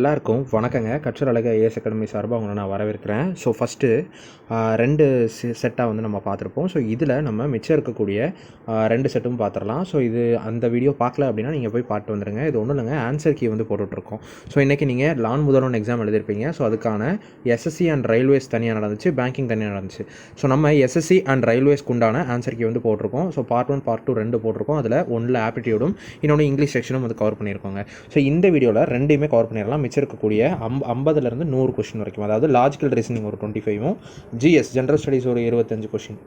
எல்லாருக்கும் வணக்கங்க. கற்றர் அழக ஏஎஸ் அகாடமி சார்பாக உங்களை நான் வரவேற்கிறேன். ஸோ ஃபஸ்ட்டு ரெண்டு செட்டாக வந்து நம்ம பார்த்துருப்போம். ஸோ இதில் நம்ம மிச்சம் இருக்கக்கூடிய ரெண்டு செட்டும் பார்த்துடலாம் ஸோ இது அந்த வீடியோ பார்க்கல அப்படின்னா நீங்கள் போய் பார்த்து வந்துடுங்க இது ஒன்றும் இல்லைங்க. ஆன்சர் கீ வந்து போட்டுட்ருக்கோம் ஸோ இன்றைக்கி நீங்கள் லான் முதல்வன் எக்ஸாம் எழுதிருப்பீங்க ஸோ அதுக்கான எஸ்எஸ்சி அண்ட் ரயில்வேஸ் தனியாக நடந்துச்சு. பேங்கிங் தனியாக நடந்துச்சு. ஸோ நம்ம எஸ்எஸ்சி அண்ட் ரயில்வேஸ்க்கு உண்டான ஆன்சர் கீ வந்து போட்டிருக்கோம். So part one part two ரெண்டு போட்டிருக்கோம். அதில் ஒன்றில் ஆப்டிடியூடும் இன்னொன்று இங்கிலீஷ் செக்ஷனும் வந்து கவர் பண்ணியிருக்கோங்க. ஸோ இந்த வீடியோவில் ரெண்டையுமே கவர் பண்ணிடலாம் மிச்சிருக்கக்கூடிய அம் ஐம்பதுலேருந்து நூறு கொஷின் வரைக்கும். அதாவது லாஜிக்கல் ரீசனிங் ஒரு டுவெண்ட்டி ஃபைவும் ஜிஎஸ் ஜென்ரல் ஸ்டடீஸ் ஒரு இருபத்தஞ்சு கொஷின்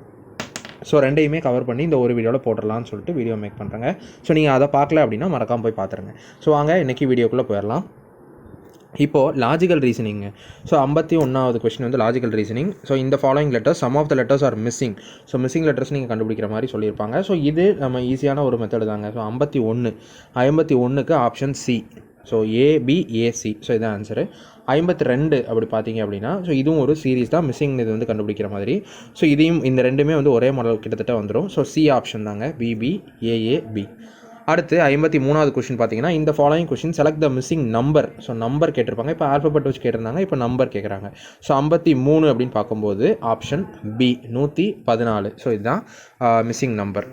ஸோ ரெண்டையுமே கவர் பண்ணி இந்த ஒரு வீடியோவில் போடலாம்னு சொல்லிட்டு வீடியோ மேக் பண்ணுறாங்க ஸோ நீங்கள் அதை பார்க்கல அப்படின்னா மறக்காமல் போய் பார்த்துருங்க ஸோ வாங்க இன்றைக்கி வீடியோக்குள்ளே போயிடலாம். இப்போது லாஜிக்கல் ரீசனிங் ஸோ ஐம்பத்தி ஒன்றாவது கொஸ்டின் வந்து லாஜிக்கல் ரீசனிங் ஸோ இந்த following letters some of the letters are missing so missing letters நீங்கள் கண்டுபிடிக்கிற மாதிரி சொல்லியிருப்பாங்க. ஸோ இது நம்ம ஈஸியான ஒரு மெத்தடு தாங்க. ஸோ ஐம்பத்தி ஒன்று ஐம்பத்தி ஒன்றுக்கு option C so ABAC so இதான் ஆன்சரு ஐம்பத்தி ரெண்டு அப்படி பார்த்தீங்க அப்படின்னா ஸோ இதுவும் ஒரு சீரிஸ் தான். மிஸ்ஸிங் இது வந்து கண்டுபிடிக்கிற மாதிரி. ஸோ இதையும் இந்த ரெண்டுமே வந்து ஒரே மாடல் கிட்டத்தட்ட வந்துடும் ஸோ சி ஆப்ஷன் தாங்க. பிபி ஏஏபி அடுத்து ஐம்பத்தி மூணாவது கொஷின் பார்த்தீங்கன்னா இந்த following question select the missing number so number கேட்டிருப்பாங்க. இப்போ ஆல்பபெட் வச்சு கேட்டிருந்தாங்க. இப்போ நம்பர் கேட்குறாங்க ஸோ ஐம்பத்தி மூணு அப்படின்னு பார்க்கும்போது ஆப்ஷன் பி நூற்றி பதினாலு. ஸோ இதுதான் மிஸ்ஸிங் நம்பர்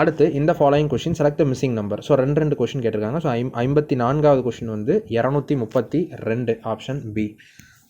அடுத்து இந்த following question select the missing number so ரெண்டு ரெண்டு கொஷின் கேட்டிருக்காங்க. ஸோ ஐம் ஐம்பத்தி நான்காவது கொஷின் வந்து இரநூத்தி முப்பத்தி ரெண்டு ஆப்ஷன் பி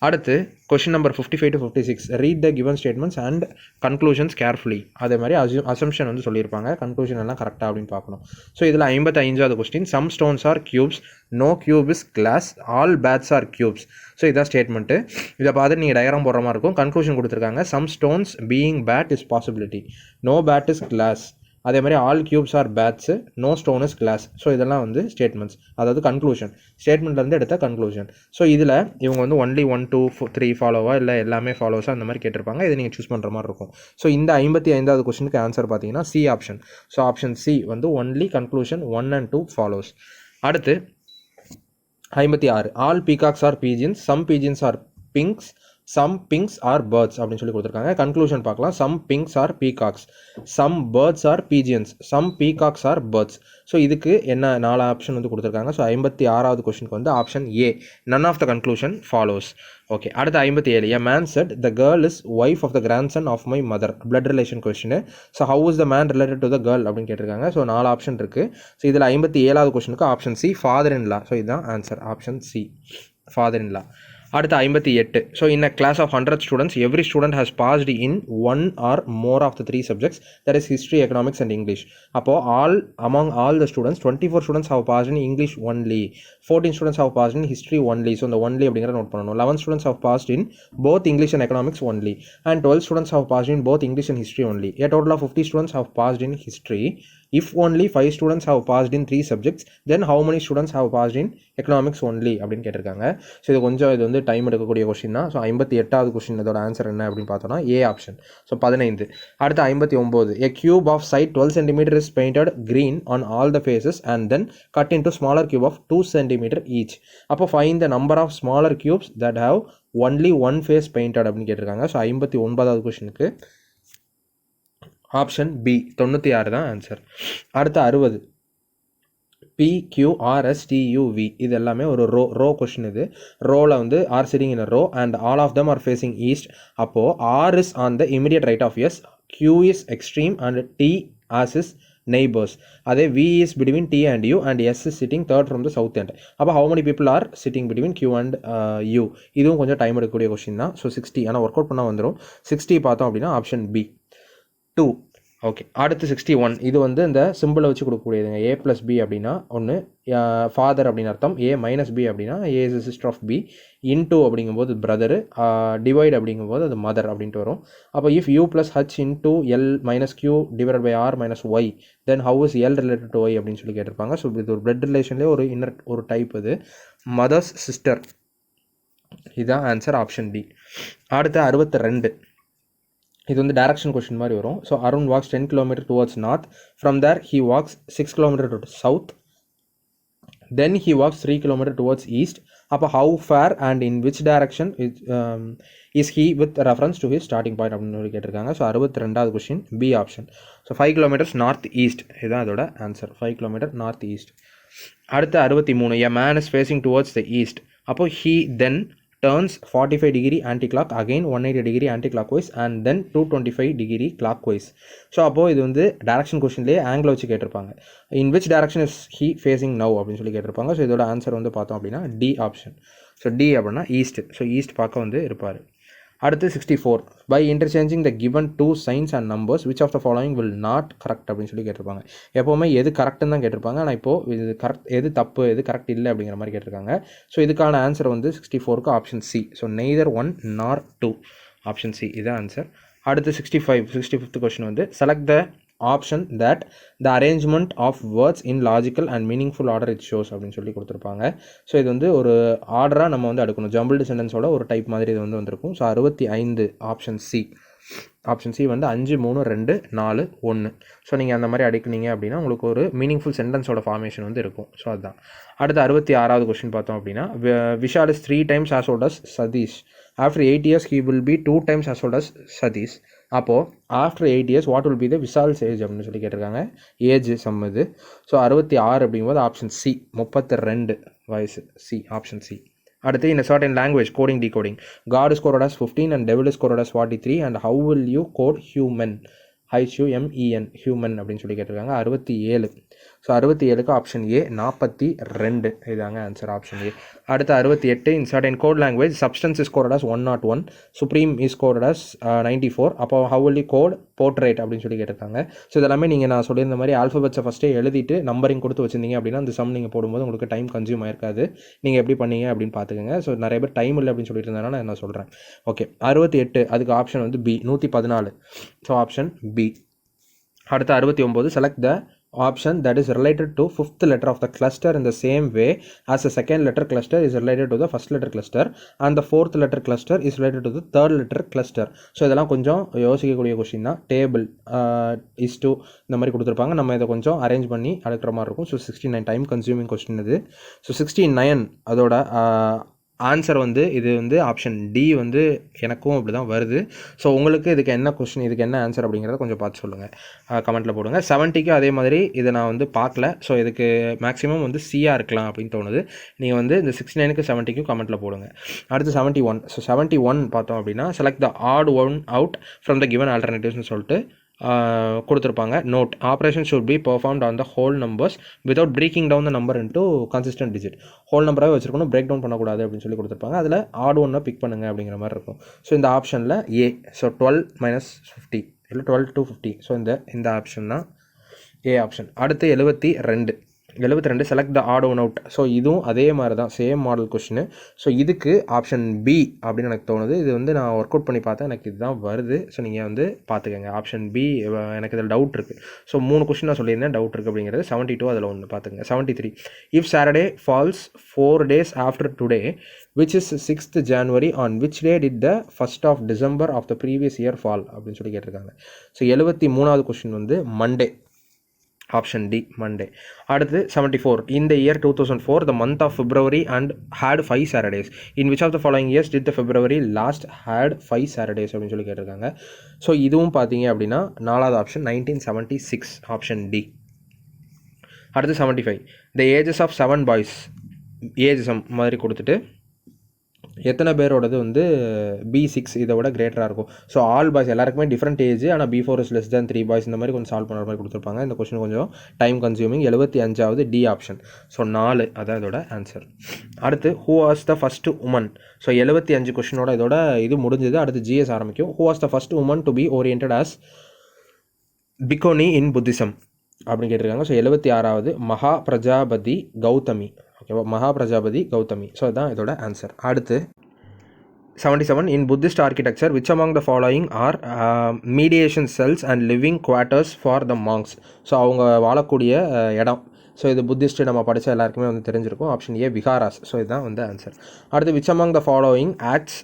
அடுத்து question number fifty five to fifty six read the given statements and conclusions carefully அதே மாதிரி அசு அசம்ஷன் வந்து சொல்லியிருப்பாங்க. கன்க்ளூஷன் எல்லாம் கரெக்டாக அப்படின்னு பார்க்கணும். ஸோ இதில் ஐம்பத்தஞ்சாவது ஐந்தாவது question some stones are cubes no cube is glass all bats are cubes so இதான் ஸ்டேட்மெண்ட்டு இதை பார்த்து நீங்கள் டயக்ராம் போடுற மாதிரி இருக்கும். கன்க்ளூஷன் கொடுத்துருக்காங்க. Some stones being bat is possibility no bat is glass அதே மாதிரி all cubes are bats no stone is glass so இதெல்லாம் வந்து ஸ்டேட்மெண்ட்ஸ் அதாவது கன்க்ளூஷன் ஸ்டேட்மெண்ட்லேருந்து எடுத்த கன்க்ளூஷன் ஸோ இதில் இவங்க வந்து ஒன்லி ஒன் டூ த்ரீ ஃபாலோவா இல்லை எல்லாமே ஃபாலோஸாக அந்த மாதிரி கேட்டிருப்பாங்க. இதை நீங்கள் சூஸ் பண்ணுற மாதிரி இருக்கும். ஸோ இந்த ஐம்பத்தி ஐந்தாவது கொஸ்டினுக்கு ஆன்சர் பார்த்தீங்கன்னா C option so option C வந்து only conclusion one and two follows அடுத்து ஐம்பத்தி ஆறு. All peacocks are pigeons some pigeons are pinks some pinks are birds அப்படின்னு சொல்லி கொடுத்துருக்காங்க. கன்க்ளூஷன் பார்க்கலாம். Some pinks are peacocks some birds are pigeons some peacocks are birds so இதுக்கு என்ன நாலு ஆப்ஷன் வந்து கொடுத்துருக்காங்க. ஸோ ஐம்பத்தி ஆறாவது கொஸ்டினுக்கு வந்து option A none of the conclusion follows okay அடுத்து ஐம்பத்தி ஏழு. A man said the girl is wife of the grandson of my mother blood relation question so how is the man related to the girl அப்படின்னு கேட்டிருக்காங்க. So நாலு option இருக்குது so இதில் ஐம்பத்தி ஏழாவது கொஸ்டினுக்கு option C father in law so இதுதான் answer option C father in law அடுத்து ஐம்பத்தி எட்டு. So in a class of hundred students every student has passed in one or more of the three subjects that is history economics and English அப்போது all among all the students twenty four students have passed in English only fourteen students have passed in history only so இந்த only அப்படிங்கிற note பண்ணணும். Eleven students have passed in both English and economics only and twelve students have passed in both English and history only a total of fifty students have passed in history if only five students have passed in three subjects then how many students have passed in economics only அப்படின்னு கேட்டிருக்காங்க so இது கொஞ்சம் இது வந்து time எடுக்கக்கூடிய question தான் so ஐம்பத்தி எட்டாவது கொஷின் இதோட ஆன்சர் என்ன அப்படின்னு பார்த்தோன்னா ஏ ஆப்ஷன் ஸோ பதினைந்து அடுத்து ஐம்பத்தி ஒம்பது a cube of side twelve centimetre is painted green on all the faces and then cut into smaller cube of two centimetre each அப்போ find the number of smaller cubes that have only one face painted அப்படின்னு கேட்டிருக்காங்க so ஐம்பத்தி ஒன்பதாவது கொஷினுக்கு option B தொண்ணூற்றி ஆறு தான் answer அடுத்து அறுபது. பிக்யூஆர்எஸ்டியூவி இது எல்லாமே ஒரு ரோ ரோ கொஷின் இது. ரோவில் வந்து R sitting in row and all of them are facing east அப்போது R is on the immediate right of S Q is extreme and T as is neighbours அதே V is between T and U and S is sitting third from the south and அப்போ how many people are sitting between Q and U இதுவும் கொஞ்சம் time எடுக்கக்கூடிய question தான். So sixty ஆனால் work out பண்ணால் வந்துடும் sixty பார்த்தோம் அப்படின்னா ஆப்ஷன் பி டூ ஓகே அடுத்து சிக்ஸ்டி ஒன் இது வந்து இந்த சிம்பிளை வச்சு கொடுக்கக்கூடியதுங்க. ஏ ப்ளஸ் பி அப்படின்னா ஒன்று ஃபாதர் அப்படின்னு அர்த்தம். ஏ மைனஸ் பி அப்படின்னா A is sister of B into அப்படிங்கும்போது பிரதரு டிவைட் அப்படிங்கும்போது அது மதர் அப்படின்ட்டு வரும். அப்போ if U plus H into L minus Q divide by R minus Y then how is L related to Y அப்படின்னு சொல்லி கேட்டிருப்பாங்க. ஸோ இது ஒரு பிளட் ரிலேஷன்லேயே ஒரு இன்னர் ஒரு டைப் இது. மதர்ஸ் சிஸ்டர் இதுதான் ஆன்சர் ஆப்ஷன் டி அடுத்து அறுபத்தி ரெண்டு. இது வந்து டைரக்ஷன் கொஷின் மாதிரி வரும். So Arun walks ten kilometre towards north from there he walks six kilometre to south then he walks three kilometre towards east அப்போ how far and in which direction is he with reference to his starting point அப்படின்னு சொல்லி கேட்டிருக்காங்க. So அறுபத்தி ரெண்டாவது question B option so five kilometres north east இதுதான் அதோட answer five kilometre north east அடுத்து அறுபத்தி மூணு. A man is facing towards the east அப்போ he then turns forty five degree anti clock again one eighty degree anticlockwise and then two twenty five degree clockwise so அப்போது இது வந்து direction கொஷின்லேயே angle வச்சு கேட்டிருப்பாங்க. In which direction is he facing now அப்படின்னு சொல்லி கேட்டிருப்பாங்க. ஸோ இதோட ஆன்சர் வந்து பார்த்தோம் அப்படின்னா டி ஆப்ஷன் ஸோ டி அப்படின்னா ஈஸ்ட் ஸோ ஈஸ்ட் பார்க்க வந்து இருப்பார். அடுத்து sixty four by interchanging the given two signs and numbers which of the following will not correct அப்படின்னு சொல்லி கேட்டிருப்பாங்க. எப்போவுமே எது கரெக்ட்னு தான் கேட்டிருப்பாங்க. ஆனால் இப்போது இது கரெக்ட் எது தப்பு எது கரெக்ட் இல்லை அப்படிங்கிற மாதிரி கேட்டிருக்காங்க. ஸோ இதுக்கான ஆன்சர் வந்து சிக்ஸ்டி ஃபோருக்கு option C so neither one nor two option C இதான் ஆன்சர் அடுத்து sixty five sixty fifth question வந்து select the option that the arrangement of words in logical and meaningful order it shows அப்படின்னு சொல்லி கொடுத்துருப்பாங்க. So இது வந்து ஒரு ஆர்டராக நம்ம வந்து அடுக்கணும். ஜம்பிள்டு சென்டென்ஸோட ஒரு டைப் மாதிரி இது வந்து வந்திருக்கும். ஸோ அறுபத்தி ஐந்து ஆப்ஷன் சி ஆப்ஷன் சி வந்து அஞ்சு மூணு ரெண்டு நாலு ஒன்று ஸோ நீங்கள் அந்த மாதிரி அடிக்கினீங்க அப்படின்னா உங்களுக்கு ஒரு மீனிங்ஃபுல் சென்டென்ஸோட ஃபார்மேஷன் வந்து இருக்கும். ஸோ அதுதான். அடுத்து அறுபத்தி ஆறாவது கொஸ்டின் பார்த்தோம் அப்படின்னா Vishal is three times as old as Satish. After eight years he will be two times as old as Satish. அப்போது after eight years what will be the Vishal's age அப்படின்னு சொல்லி கேட்டிருக்காங்க. ஏஜ் சம்மது ஸோ அறுபத்தி ஆறு அப்படிங்கும்போது option C முப்பத்தி ரெண்டு வயசு. சி ஆப்ஷன் சி அடுத்து இந்த short and language coding decoding god is coded as fifteen and devil is coded as forty three and how will you code human H U M E N human அப்படின்னு சொல்லி கேட்டிருக்காங்க அறுபத்தி ஏழு so அறுபத்தி ஏழுக்கு option A நாற்பத்தி ரெண்டு. இதாங்க ஆன்சர் ஆப்ஷன் ஏ அடுத்து அறுபத்தி எட்டு in certain code language substance is coded as one not one supreme is coded as ninety four அப்போ ஹவுலி கோட் போர்ட்ரேட் அப்படின்னு சொல்லி கேட்டிருக்காங்க. ஸோ இதெல்லாமே நீங்கள் நான் சொல்லியிருந்த மாதிரி ஆல்ஃபபெட்ஸை ஃபஸ்ட்டே எழுதிட்டு நம்பரிங் கொடுத்து வச்சிருந்தீங்க அப்படின்னா அந்த சம் நீங்கள் போடும்போது உங்களுக்கு டைம் கன்சியூம் ஆயிருக்காது. நீங்கள் எப்படி பண்ணீங்க அப்படின்னு பார்த்துக்கோங்க. ஸோ நிறைய பேர் டைம் இல்லை அப்படின்னு சொல்லிட்டு இருந்தாலும் நான் சொல்கிறேன் ஓகே அறுபத்தி எட்டு அதுக்கு ஆப்ஷன் வந்து பி நூற்றி பதினாலு. ஸோ ஆப்ஷன் பி அடுத்து அறுபத்தி ஒம்பது select the option that is related to fifth letter of the cluster in the same way as a second letter cluster is related to the first letter cluster and the fourth letter cluster is related to the third letter cluster so இதெல்லாம் கொஞ்சம் யோசிக்கக்கூடிய question தான். Table is two இந்த மாதிரி கொடுத்துருப்பாங்க. நம்ம இதை கொஞ்சம் அரேஞ்ச் பண்ணி அடுக்கிற மாதிரி இருக்கும். So sixty nine time consuming question இது. ஸோ சிக்ஸ்டி நைன் அதோட ஆன்சர் வந்து இது வந்து ஆப்ஷன் டி வந்து எனக்கும் அப்படி தான் வருது. ஸோ உங்களுக்கு இதுக்கு என்ன கொஸ்டின் இதுக்கு என்ன ஆன்சர் அப்படிங்கிறத கொஞ்சம் பார்த்து சொல்லுங்கள் கமெண்ட்டில் போடுங்க. செவன்ட்டிக்கும் அதே மாதிரி இதை நான் வந்து பார்க்கல. ஸோ இதுக்கு மேக்ஸிமம் வந்து சியாக இருக்கலாம் அப்படின்னு தோணுது. நீங்கள் வந்து இந்த சிக்ஸ்டி நைனுக்கு செவன்ட்டிக்கும் கமெண்ட்டில் போடுங்க. அடுத்து seventy one so seventy one பார்த்தோம் அப்படின்னா select the odd one out from the given ஆல்டர்னேட்டிவ்ஸ்னு சொல்லிட்டு கொடுத்துருப்பாங்க. Note operation should be performed on the whole numbers without breaking down the number into consistent digit whole நம்பராகவே வச்சிருக்கணும் break down பண்ணக்கூடாது அப்படின்னு சொல்லி கொடுத்துருப்பாங்க. அதில் ஆட் ஒன்றை பிக் பண்ணுங்க அப்படிங்கிற மாதிரி இருக்கும். ஸோ இந்த ஆப்ஷனில் A so twelve minus fifty இல்லை டுவெல் டு ஃபிஃப்டி ஸோ இந்த இந்த ஆப்ஷன் தான் ஏ ஆப்ஷன் அடுத்து எழுபத்தி ரெண்டு. எழுபத்தி ரெண்டு select the odd one out so இதுவும் அதே மாதிரி தான் சேம் மாடல் கொஷின் ஸோ இதுக்கு ஆப்ஷன் பி அப்படின்னு எனக்கு தோணுது. இது வந்து நான் ஒர்க் அவுட் பண்ணி பார்த்தேன். எனக்கு இதுதான் வருது. ஸோ நீங்கள் வந்து பார்த்துக்கோங்க. ஆப்ஷன் பி எனக்கு இதில் டவுட் இருக்குது ஸோ மூணு கொஷின் நான் சொல்லியிருந்தேன். டவுட் இருக்குது அப்படிங்கிறது. செவன்ட்டி டூ அதில் ஒன்று பார்த்துக்கங்க. Seventy three if Saturday falls four days after today which is sixth January on which day did the first of December of the previous year fall அப்படின்னு சொல்லி கேட்டிருக்காங்க. ஸோ எழுபத்தி மூணாவது கொஷின் வந்து மண்டே ஆப்ஷன் டி மண்டே அடுத்து seventy four இந்த year two thousand four the month of February and had five Saturdays in which of the following years did the February last had five Saturdays அப்படின்னு சொல்லி கேட்டிருக்காங்க. So இதுவும் பார்த்தீங்க அப்படின்னா நாலாவது option nineteen seventy six option D அடுத்து seventy five the ages of seven boys ages மாதிரி கொடுத்துட்டு எத்தனை பேரோடது வந்து பி சிக்ஸ் இதை விட கிரேட்டராக இருக்கும். ஸோ ஆல் பாய்ஸ் எல்லாருக்குமே டிஃப்ரெண்ட் ஏஜ் ஆனால் B four is less than three boys இந்த மாதிரி கொஞ்சம் சால்வ் பண்ணுற மாதிரி கொடுத்துருப்பாங்க. இந்த கொஸ்டின் கொஞ்சம் டைம் கன்சியூமிங் எழுபத்தி அஞ்சாவது டி ஆப்ஷன் ஸோ நாலு. அதான் இதோட ஆன்சர் அடுத்து who was the first woman so எழுபத்தி அஞ்சு கொஸ்டினோட இதோட இது முடிஞ்சது. அடுத்து ஜிஎஸ் ஆரம்பிக்கும். Who was the first woman to be ordained as bhikkhuni in Buddhism அப்படின்னு கேட்டிருக்காங்க. ஸோ எழுபத்தி ஆறாவது மகா பிரஜாபதி கௌதமி. ஓகேவா மகா பிரஜாபதி கௌதமி. ஸோ அதுதான் இதோட ஆன்சர் அடுத்து seventy seven in Buddhist architecture which among the following are meditation cells and living quarters for the monks so அவங்க வாழக்கூடிய இடம். ஸோ இது புத்திஸ்ட் நம்ம படித்த எல்லாருக்குமே வந்து தெரிஞ்சிருக்கும். ஆப்ஷன் ஏ விகாராஸ் ஸோ இதுதான் வந்து ஆன்சர் அடுத்து which among the following acts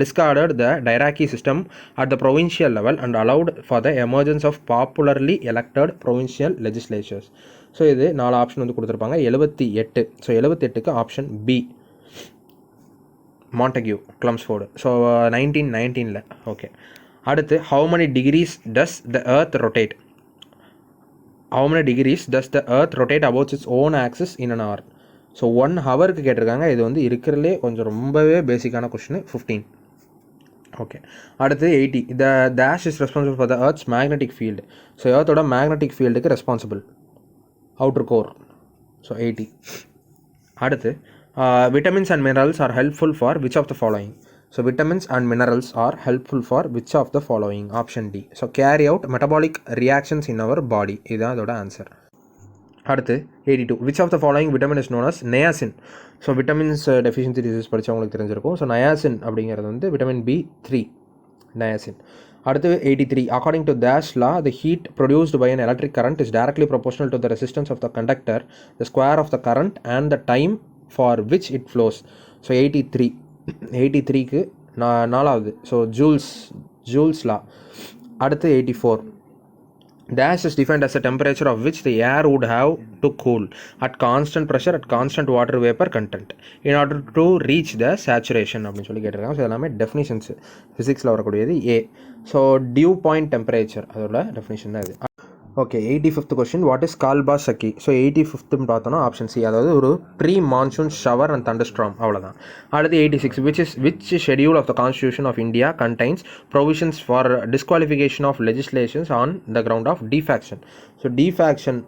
discarded the dyarchy system at the provincial level and allowed for the emergence of popularly elected provincial legislatures so இது நாலு ஆப்ஷன் வந்து கொடுத்துருப்பாங்க. எழுபத்தி எட்டு. So எழுபத்தெட்டுக்கு option B Montagu Chelmsford so nineteen நைன்டீனில் okay அடுத்து how many degrees does the earth rotate how many degrees does the earth rotate about its own axis in an hour so one ஹவருக்கு கேட்டிருக்காங்க. இது வந்து இருக்கிறதுலே கொஞ்சம் ரொம்பவே பேசிக்கான கொஷின் ஃபிஃப்டீன் ஓகே அடுத்து eighty the dash is responsible for the earth's magnetic field so ஏர்த்தோட magnetic ஃபீல்டுக்கு responsible outer core so eighty அடுத்து vitamins and minerals are helpful for which of the following so vitamins and minerals are helpful for which of the following option D so carry out metabolic reactions in our body இதுதான் அதோட answer அடுத்து eighty two which of the following vitamin is known as niacin so vitamins deficiency disease படித்தவங்களுக்கு தெரிஞ்சிருக்கும். So niacin அப்படிங்கிறது வந்து vitamin B three niacin அடுத்து eighty three according to dash law the heat produced by an electric current is directly proportional to the resistance of the conductor the square of the current and the time for which it flows so eighty three eighty த்ரீக்கு நா நாலாவது so Joule's Joule's law அடுத்து eighty four dash is defined as a temperature of which the air would have to cool at constant pressure at constant water vapor content in order to reach the saturation அப்படின்னு சொல்லி கேட்டிருக்காங்க so எல்லாமே definitions ஃபிசிக்ஸில் வரக்கூடியது A so dew point temperature அதோட definition தான் இது okay eighty fifth question what is Kalbaisakhi so eighty ஃபிஃப்த்துன்னு பார்த்தோன்னா ஆப்ஷன் சி அதாவது ஒரு pre monsoon shower and thunderstorm அவ்வளோதான் அடுத்து eighty six which is which schedule of the constitution of India contains provisions for disqualification of legislations on the ground of defection so defection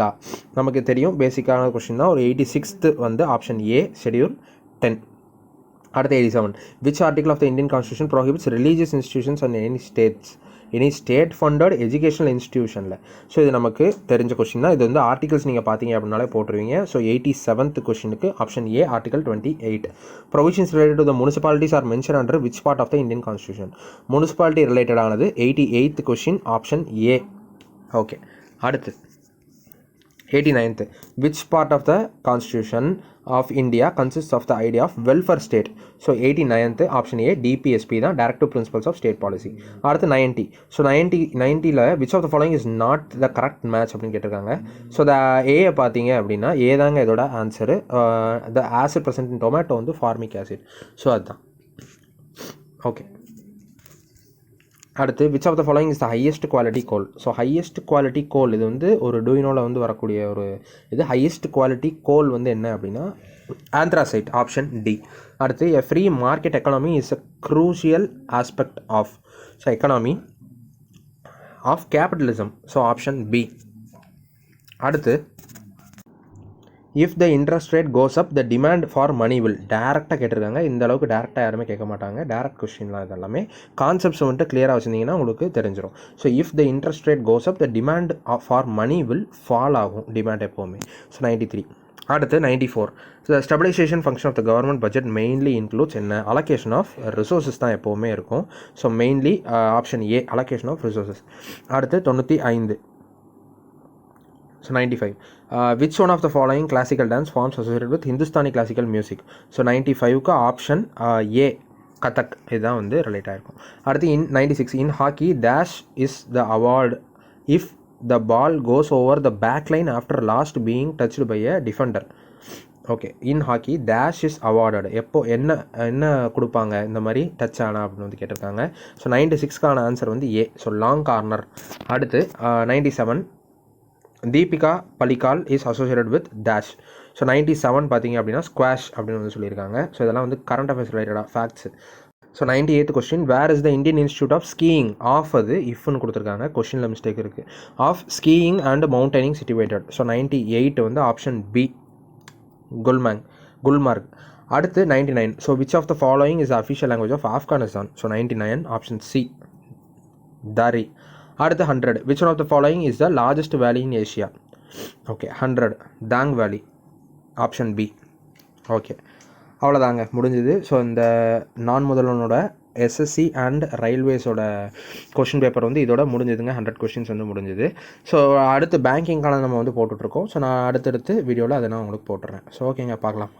law நமக்கு தெரியும். பேசிக்கான question தான். ஒரு eighty sixth வந்து option A schedule ten அடுத்து eighty seven which article of the Indian constitution prohibits religious institutions and any states any state funded educational இன்ஸ்டியூஷனில் so இது நமக்கு தெரிஞ்ச கொஷின் தான். இது வந்து ஆர்டிகல்ஸ் நீங்கள் பார்த்தீங்க அப்படின்னாலே போட்டுருவீங்க. ஸோ எயிட்டி செவன்த் கொஷினுக்கு option A article twenty eight provisions related to the municipalities are mention under which part of the Indian constitution municipality ரிலேட்டடானது eighty eighth question option A okay அடுத்து. Eighty ninth which part of the constitution of India consist of the idea of welfare state so eighty ninth option A DPSP தான் directive principles of state policy அடுத்து ninety so ninety நைன்ட்டியில் which of the following is not the correct match அப்படின்னு கேட்டிருக்காங்க. So the ஏயை பார்த்தீங்க அப்படின்னா A தாங்க இதோட answer the acid present in tomato வந்து formic acid so அதுதான். ஓகே அடுத்து which of the following is the highest quality coal so highest quality coal இது வந்து ஒரு டூயினோவில் வந்து வரக்கூடிய ஒரு இது. ஹையஸ்ட் குவாலிட்டி கோல் வந்து என்ன அப்படின்னா ஆந்த்ராசைட் ஆப்ஷன் டி அடுத்து a free market economy is a crucial aspect of so economy of capitalism so option B அடுத்து if the interest rate goes up the demand for money will டேரெக்டாக கேட்டிருக்காங்க. இந்த அளவுக்கு டேரெக்டாக யாருமே கேட்க மாட்டாங்க. டேரக்ட் கொஸ்டின்லாம் இதெல்லாமே கான்செப்ட்ஸ் வந்துட்டு கிளியராக வச்சுருந்தீங்கன்னா உங்களுக்கு தெரிஞ்சிடும் so if the interest rate goes up the demand for money will fall ஆகும். டிமாண்ட் எப்போவுமே. ஸோ நைன்டி த்ரீ அடுத்து ninety four the stabilisation function of the government budget mainly includes என்ன? அலோகேஷன் ஆஃப் ரிசோர்ஸஸ் தான் எப்போவுமே இருக்கும். So mainly option A allocation of resources அடுத்து தொண்ணூற்றி ஐந்து. So ninety five which one of the following classical dance forms associated with Hindustani classical music so ninety ஃபைவ்க்கு option A Kathak இதுதான் வந்து ரிலேட் ஆகிருக்கும் அடுத்து in ninety six in hockey dash is the award if the ball goes over the back line after last being touched by a defender okay in hockey dash is awarded எப்போ என்ன என்ன கொடுப்பாங்க? இந்த மாதிரி touch ஆனா அப்படின்னு வந்து கேட்டிருக்காங்க. ஸோ நைன்டி சிக்ஸ்க்கான ஆன்சர் வந்து ஏ ஸோ லாங் கார்னர் அடுத்து ninety seven Deepika Pallikal is associated with dash so ninety seven பார்த்தீங்க அப்படின்னா ஸ்குவாஷ் அப்படின்னு வந்து சொல்லியிருக்காங்க. ஸோ இதெல்லாம் வந்து கரண்ட் அஃபேர்ஸ் ரிலேட்டடாக facts so ninety eighth question where is the Indian institute of skiing of அது இஃப்னு கொடுத்துருக்காங்க. கொஸ்டினில் மிஸ்டேக் இருக்குது of skiing and mountaineering situated so ninety eight வந்து ஆப்ஷன் பி குல்மேங் குல்மார்க் அடுத்து ninety nine so which of the following is official language of Afghanistan so ninety nine option C Dari அடுத்து hundred which one of the following is the largest valley in Asia okay hundred தாங் வேலி option B okay அவ்வளோதாங்க முடிஞ்சுது. So இந்த நான் முதல்வனோட SSC and ரயில்வேஸோட question paper வந்து இதோட முடிஞ்சதுங்க. ஹண்ட்ரட் கொஷின்ஸ் வந்து முடிஞ்சுது. ஸோ அடுத்து பேங்கிங்கான நம்ம வந்து போட்டுட்ருக்கோம். ஸோ நான் அடுத்தடுத்து வீடியோவில் அதை நான் உங்களுக்கு போட்டுறேன். ஸோ ஓகேங்க பார்க்கலாம்.